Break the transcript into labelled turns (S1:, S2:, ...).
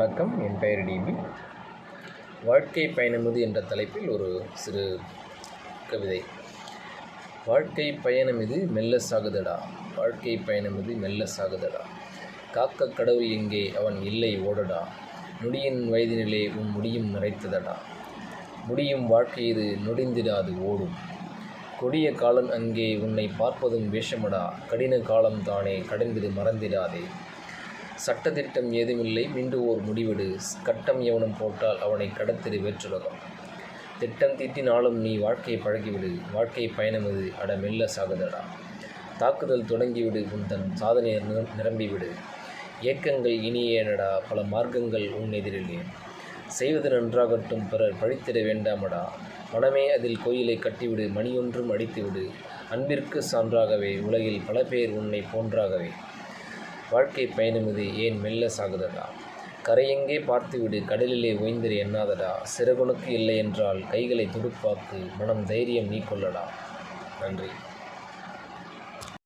S1: வணக்கம். என் பெயர் டிபி வாழ்க்கை பயணமது என்ற தலைப்பில் ஒரு சிறு கவிதை. வாழ்க்கை பயணம் இது மெல்ல சாகுதடா. வாழ்க்கை பயணம் இது மெல்ல சாகுதடா. காக்க கடவுள் எங்கே அவன் இல்லை ஓடடா. நொடியின் வயதினிலே உன் முடியும் நிறைத்ததடா. முடியும் வாழ்க்கை இது நொடிந்திடாது ஓடும். கொடிய காலம் அங்கே உன்னை பார்ப்பதும் வேஷமடா. கடின காலம் தானே கடந்திடு மறந்திடாதே. சட்டத்திட்டம் ஏதுமில்லை. மீண்டு ஓர் முடிவெடு. கட்டம் எவனும் போட்டால் அவனை கடத்திடு வேற்றுலகம். திட்டம் தீட்டினாலும் நீ வாழ்க்கையை பழகிவிடு. வாழ்க்கை பயணமது அட மெல்ல சாகுதடா. தாக்குதல் தொடங்கிவிடு. உன் தன் சாதனையை நிரம்பிவிடு. ஏக்கங்கள் இனியேனடா. பல மார்க்கங்கள் உன் எதிரிலே. செய்வது நன்றாகட்டும். பிறர் பழித்திட வேண்டாமடா. மனமே அதில் கோயிலை கட்டிவிடு. மணியொன்றும் அடித்துவிடு. அன்பிற்கு சான்றாகவே. உலகில் பல பேர் உன்னை போன்றாகவே. வாழ்க்கை பயணம் இது ஏன் மெல்ல சாகுதடா? கரையெங்கே பார்த்துவிடு கடலிலே ஓய்ந்திரு எண்ணாதடா சிறகுனுக்கு இல்லை என்றால் கைகளை துடுப்பாக்கு மனம் தைரியம் நீ கொள்ளடா நன்றி.